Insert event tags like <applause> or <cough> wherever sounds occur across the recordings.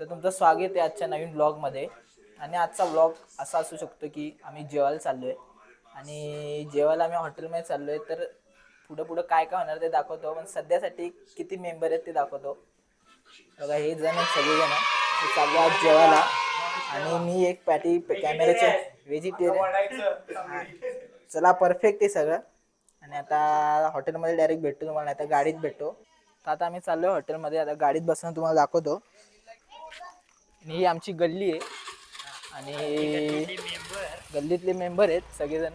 तर तुमचं स्वागत आहे आजच्या नवीन ब्लॉगमध्ये आणि आजचा ब्लॉग असा असू शकतो की आम्ही जेवायला चाललो आहे आणि जेवायला आम्ही हॉटेलमध्ये चाललो आहे तर पुढं पुढं काय काय होणार ते दाखवतो. पण सध्यासाठी किती मेंबर आहेत ते दाखवतो. बघा हे जण आहेत सगळेजण. ते चाललो आज जेवायला. आणि मी एक पॅटी कॅमेऱ्याचे व्हेजिटेरियन चला परफेक्ट आहे सगळं. आणि आता हॉटेलमध्ये डायरेक्ट भेटतो तुम्हाला नाही गाडीत भेटतो. तर आता आम्ही चाललो आहे हॉटेलमध्ये. आता गाडीत बसणं तुम्हाला दाखवतो. आणि ही आमची गल्ली आहे. आणि गल्लीतले मेंबर आहेत सगळेजण.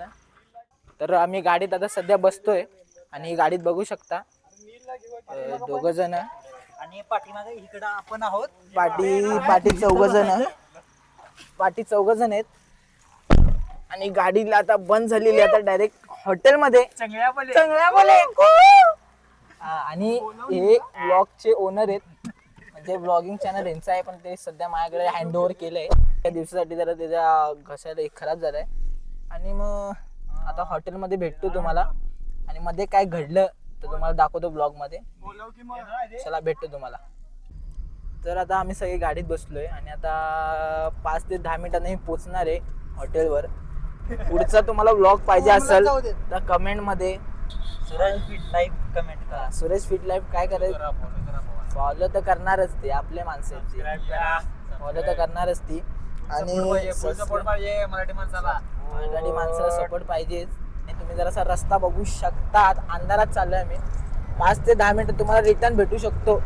तर आम्ही गाडीत आता सध्या बसतोय आणि गाडीत बघू शकता. दोघ जण आणि पाठीमागे इकडं आपण आहोत. पाटी पाटी चौघ जण पाटी चौघ जण आहेत. आणि गाडीला आता बंद झालेली आहे. आता डायरेक्ट हॉटेलमध्ये हा, आणि हे ब्लॉगचे ओनर आहेत. म्हणजे ब्लॉगिंग चॅनल यांचं आहे पण ते सध्या माझ्याकडे हँड ओव्हर केलंय. त्या दिवसासाठी जरा त्याच्या घशाला एक खराब झालाय. आणि मग आता हॉटेलमध्ये भेटतो तुम्हाला. आणि मध्ये काय घडलं तर तुम्हाला दाखवतो ब्लॉगमध्ये चला भेटतो तुम्हाला. तर आता आम्ही सगळे गाडीत बसलोय. आणि आता पाच ते दहा मिनिटांनी मी पोचणार आहे हॉटेलवर पुढचा तुम्हाला ब्लॉग पाहिजे असेल तर कमेंटमध्ये. सुरज फीट लाईव्ह कमेंट करा. सुरेश फिट लाईफ काय करायचं? फॉलो तर करणारच ते आपले माणसं आहेत ते. फॉलो तर करणारच ती. आणि पाहिजे मराठी माणसाला. मराठी माणसाला सपोर्ट पाहिजेच. आणि तुम्ही जरासा रस्ता बघू शकतात. अंधारात चाललोय आम्ही पाच ते दहा मिनिटं तुम्हाला रिटर्न भेटू शकतो.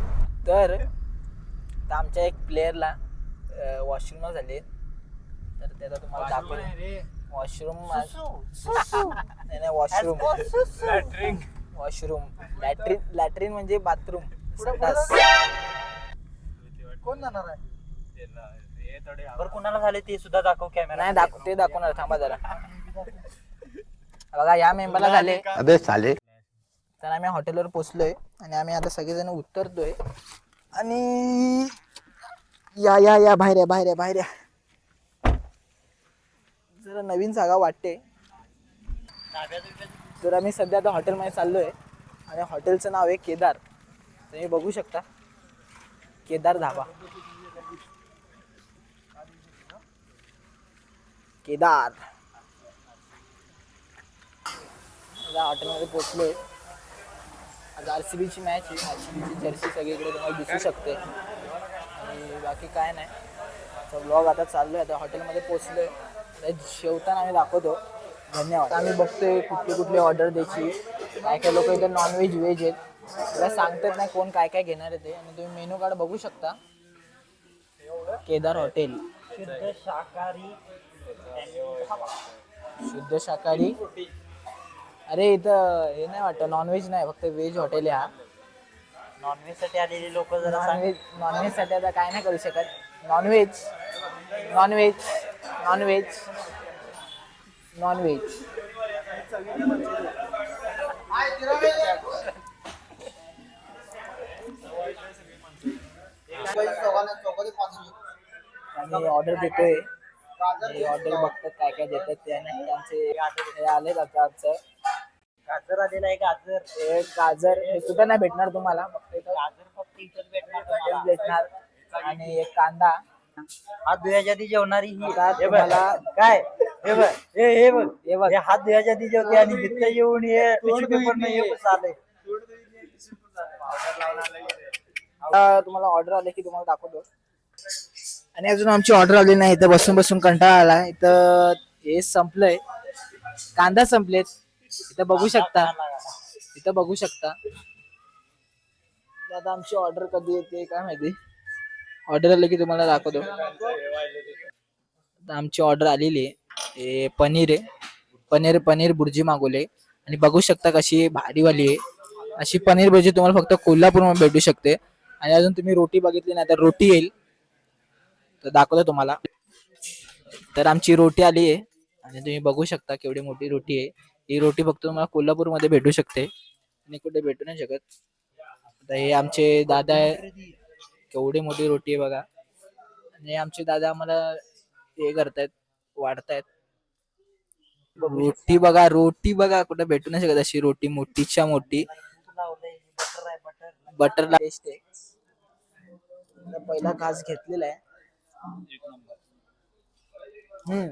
तर आता आमच्या एक प्लेअरला वॉशरूम झाले तर त्याचा तुम्हाला दाखवतो वॉशरूम नाही नाही वॉशरूम वॉशरूम लॅट्रिन लॅट्रिन म्हणजे बाथरूम कोण जाणार आहे? बरं कुणाला झाले ते सुद्धा दाखव कॅमेरा नाही दाखव ते दाखवणार थांबा जरा. बघा या मेंबरला झाले. अबे साले तर आम्ही हॉटेलवर पोचलोय आणि आम्ही आता सगळेजण उतरतोय. आणि या या या बाहेर या बाहेर या बाहेर या. जरा नवीन जागा वाटते. तर आम्ही सध्या आता हॉटेलमध्ये चाललोय. आणि हॉटेलचं नाव आहे केदार. तुम्ही बघू शकता. केदार धाबा केदार. आता हॉटेलमध्ये पोचलोय आज आर सी बीची मॅच आहे. आर सी बीची जर्सी सगळीकडे तुम्हाला दिसू शकते. आणि बाकी काय नाही. तर ब्लॉग आता चाललो आहे आता हॉटेलमध्ये पोचलो आहे जेवताना आम्ही दाखवतो. धन्यवाद. आम्ही बघतोय कुठली कुठली ऑर्डर द्यायची. काय काय लोक इथे नॉनव्हेज व्हेज आहेत. मला सांगतात नाही कोण काय काय घेणार आहे ते. आणि तुम्ही मेनू कार्ड बघू शकता. केदार हॉटेल. शुद्ध शाकाहारी. शुद्ध शाकाहारी अरे इथं हे नाही वाटतं नॉनव्हेज नाही फक्त व्हेज हॉटेल आहे हा. नॉनव्हेजसाठी आलेली लोक जरा नॉनव्हेज नॉनव्हेजसाठी आता काय नाही करू शकत. Non veg non veg non veg non veg आम्ही ऑर्डर देतोय. ऑर्डर बघतात काय काय देतात ते आणि आमचे हे आले आता आमचं. गाजर आलेला आहे गाजर. हे गाजर हे कुठं नाही भेटणार तुम्हाला. फक्त इथं गाजर फक्त इथंच भेटणार तुम्हाला. भेटणार. आणि एक कांदा. हात धुयाच्या आधी जेवणारी ही. आता हे बघ. तुम्हाला- काय? हे बघ. हे हे बघ. हे बघ. हे हात धुयाच्या आधी जेवते आणि इथं येऊन हे टिश्यू पेपर नाही हे आता तुम्हाला ऑर्डर आले की तुम्हाला दाखवतो. आणि अजून आमची ऑर्डर आली नाही इथं बसून बसून कंटाळा आला इथं हे संपलंय. कांदा संपलेत. इथं बघू शकता. इथं बघू शकता. आता आमची ऑर्डर कधी येते काय माहिती? ऑर्डर आली की तुम्हाला दाखवतो. आता आमची ऑर्डर आलेली आहे. हे पनीर आहे. पनीर पनीर बुर्जी मागवले आणि बघू शकता कशी भारीवाली आहे. अशी पनीर भुर्जी तुम्हाला फक्त कोल्हापूरमध्ये भेटू शकते. आणि अजून तुम्ही रोटी बघितली नाही तर रोटी येईल. तर दाखवतो तुम्हाला. तर आमची रोटी आली आहे आणि तुम्ही बघू शकता केवढी मोठी रोटी आहे. ही रोटी फक्त तुम्हाला कोल्हापूरमध्ये भेटू शकते. आणि कुठे भेटू नाही शकत. आता हे आमचे दादा आहे. केवढी मोठी रोटी आहे बघा. आणि आमचे दादा आम्हाला हे करतायत वाढतायत. रोटी बघा रोटी बघा. कुठे भेटू नाही शकत अशी रोटी मोठीच्या मोठी. बटर आहे टेस्ट आहे. पहिला घास घेतलेला आहे. हम्म.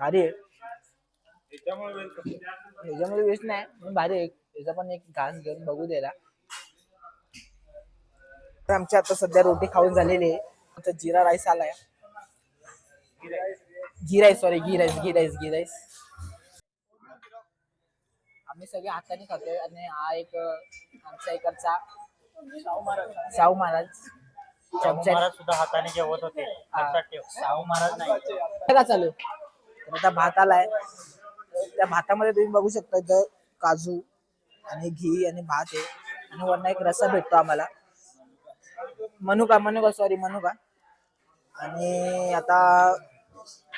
भारी आहे. ह्याच्यामध्ये वेस्ट नाही. भारी आहे. त्याचा पण एक घास घेऊन बघू द्यायला तर आमची आता सध्या रोटी खाऊन झालेली आहे. आता जिरा राईस आलाय. Ghee rice sorry ghee rice ghee rice ghee rice आम्ही सगळे हाताने खातोय आणि हा एक अं, आमच्या इकडचा शाहू महाराज. शाहू चमचा. महाराज सुद्धा हाताने जेवत होते. लक्षात ठेव. शाहू महाराज नाही. का चालू. तर आता भात आलाय. त्या भातामध्ये तुम्ही बघू शकता इथं काजू आणि घी आणि भात आहे. आणि वरनं एक रस्सा भेटतो आम्हाला. मनुका मनुका सॉरी मनुका. आणि आता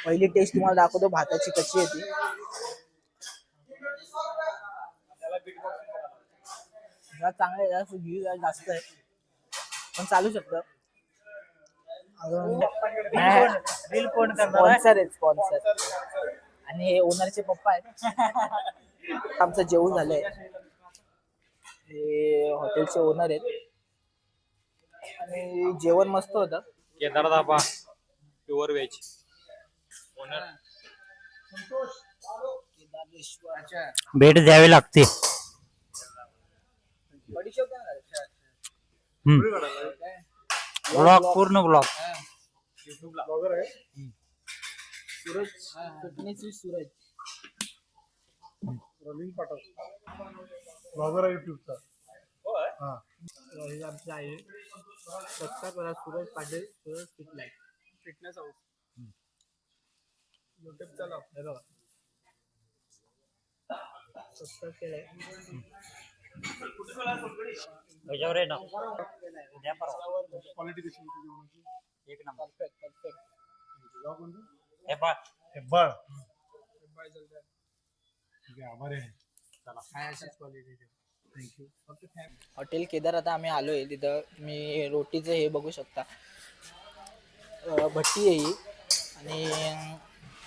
पहिली टेस्ट तुम्हाला दाखवतो भाताची कशी येते जरा चांगलं आहे जरा जास्त आहे. पण चालू शकतं. अजून कोण करणार? स्पॉन्सर आहेत स्पॉन्सर आणि हे ओनरचे पप्पा आहेत. <laughs> आमचं जेवण झालंय. हे हॉटेलचे ओनर आहेत. आणि जेवण मस्त होतं. Kedar Dhaba pure veg. भेट द्यावी लागते. ब्लॉग पूर्ण blog Suraj fitness Suraj blogger आहे युट्यूबचा हे आमचं आहे सबस्क्राईब करा सूरज पाटील सूरज फिटलाय फिटनेस हाऊस युट्यूब चालू हे बघा सबस्क्राईब केलंय आहे ना. उद्या परवा. क्वालिटी कशी होती जेवणाची एक नंबर. परफेक्ट परफेक्ट गाव कोणतं? पा हेब्बाळ ठीक आहे आभारी आहे. चला. क्वालिटी थँक्यू हॉटेल केदार आता आम्ही आलोय तिथं तुम्ही रोटीचं हे बघू शकता. भट्टी आहे ही. आणि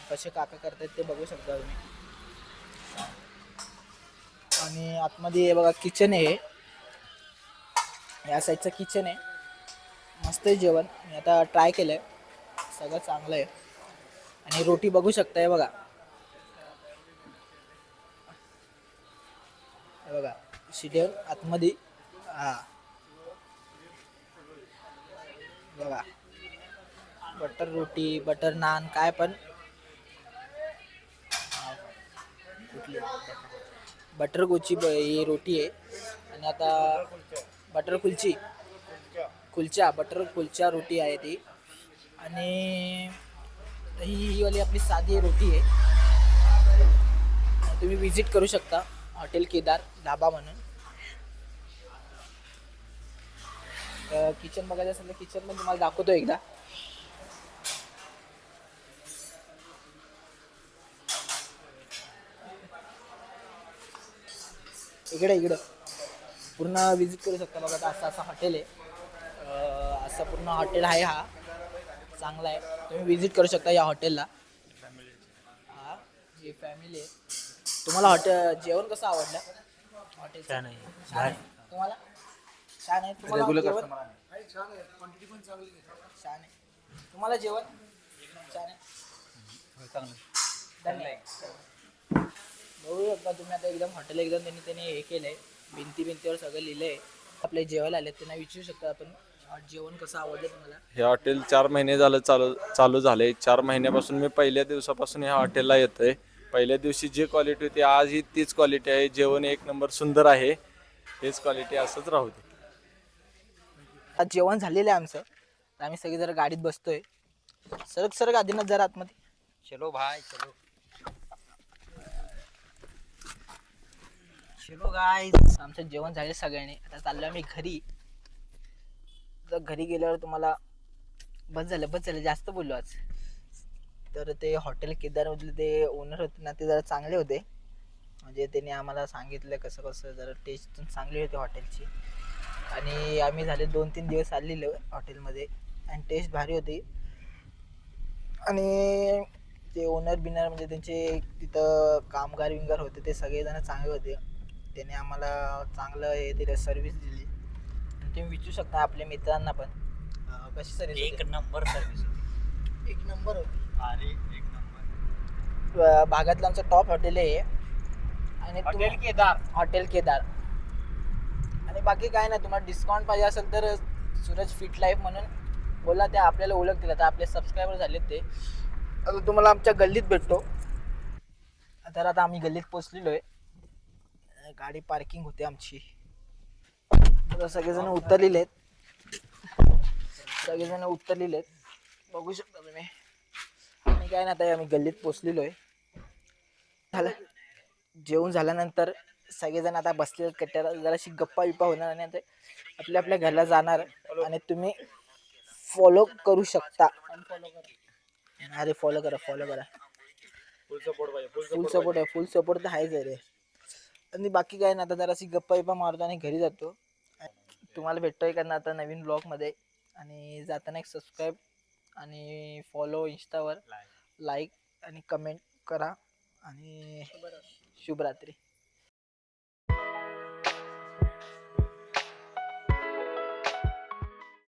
कसे काका करतात ते बघू शकता तुम्ही. आणि आतमध्ये हे बघा किचन आहे या साईडचं किचन आहे. मस्त आहे जेवण. मी आता ट्राय केलं आहे सगळं चांगलं आहे. आणि रोटी बघू शकताय बघा. हे बघा शिटेवर आतमध्ये हा. बघा. बटर रोटी बटर नान काय पण. कुठली? बटर गोची ब- ही रोटी आहे. आणि आता बटर कुलची. कुलचा बटर कुलचा रोटी आहे ती. आणि ही ही वाली आपली साधी रोटी आहे. तुम्ही विजिट करू शकता हॉटेल केदार ढाबा म्हणून. किचन बघायचं असेल तर किचन पण तुम्हाला दाखवतो एकदा. इकडे इकडं. पूर्ण विजिट करू शकता बघा आता असं असं हॉटेल आहे. अं, असं पूर्ण हॉटेल आहे हा. चांगला आहे. तुम्ही विजिट करू शकता या हॉटेलला हा ही फॅमिली आहे. तुम्हाला हॉटेल जेवण कसं आवडलं? हॉटेल छान आहे. छान आहे. तुम्हाला? छान आहे. तुम्हाला जेवण? छान आहे. तुम्हाला जेवण? छान आहे. धन्यवाद. बघू शकता तुम्ही आता एकदम हॉटेल एकदम त्यांनी त्यांनी हे केलंय. भिंती भिंतीवर सगळं लिहिलंय. आपले जेवायला आले त्यांना विचारू शकता आपण जेवण कसं आवडलं तुम्हाला? हे हॉटेल चार महिने झालं चालू चालू झालंय. चार महिन्यापासून मी पहिल्या दिवसापासून ह्या हॉटेलला येतोय. पहिल्या दिवशी जी क्वालिटी होती आजही तीच क्वालिटी आहे. जेवण एक नंबर सुंदर आहे. हेच क्वालिटी असंच राहू दे. आज जेवण झालेलं आहे आमचं. तर आम्ही सगळे जरा गाडीत बसतोय. सरक सरक आधीनं जरा आतमध्ये. चलो भाई चलो. चलो गाईज आमचं जेवण झाले सगळ्यांनी. आता चाललो आम्ही घरी. तर घरी गेल्यावर तुम्हाला बस झालं बस झालं. जास्त बोललो आज. तर ते हॉटेल केदारमधले ते ओनर होते ना ते जरा चांगले होते. म्हणजे त्यांनी आम्हाला सांगितलं कसं कसं जरा टेस्ट पण चांगली होती हॉटेलची आणि आम्ही झाले दोन तीन दिवस आलेलो हॉटेलमध्ये आणि टेस्ट भारी होती. आणि ते ओनर बिनर म्हणजे त्यांचे तिथं कामगार विंगार होते ते सगळेजण चांगले होते. त्याने आम्हाला चांगलं हे दिलं सर्विस दिली. आणि तुम्ही विचारू शकता आपल्या मित्रांना पण. अं, कशी सर्विस एक नंबर सर्व्हिस <laughs> एक नंबर होती. अरे एक नंबर अं, भागातलं आमचं टॉप हॉटेल आहे आणि तुम्ही- हॉटेल केदार. हॉटेल केदार. आणि बाकी काय नाही तुम्हाला डिस्काउंट पाहिजे असेल तर सूरज फिट लाईफ म्हणून बोला ते आपल्याला ओळखतील. आता आपले सबस्क्रायबर झालेत ते. आता तुम्हाला आमच्या गल्लीत भेटतो. तर आता आम्ही गल्लीत पोचलेलो आहे. गाडी पार्किंग होते आमची. आता सगळेजण उतरलेले आहेत सगळेजण उतरलेले आहेत बघू शकता तुम्ही. आणि काय नाही आता आम्ही गल्लीत पोचलेलो आहे झालं. जेवण झाल्यानंतर सगळेजण आता बसले कट्ट्याला. जराशी गप्पा बिप्पा होणार आणि आता आपल्या आपल्या घरला जाणार. आणि तुम्ही फॉलो करू शकता. अरे फॉलो करा फॉलो करा. फुल सपोर्ट फुल सपोर्ट आहे फुल सपोर्ट तर आहेच आहे रे. आणि बाकी काय ना आता जराशी गप्पा बिप्पा मारतो आणि घरी जातो. तुम्हाला भेटतोय का ना आता नवीन ब्लॉगमध्ये आणि जाताना एक सबस्क्राईब आणि फॉलो इंस्टावर. लाईक आणि कमेंट करा. आणि शुभरात्री.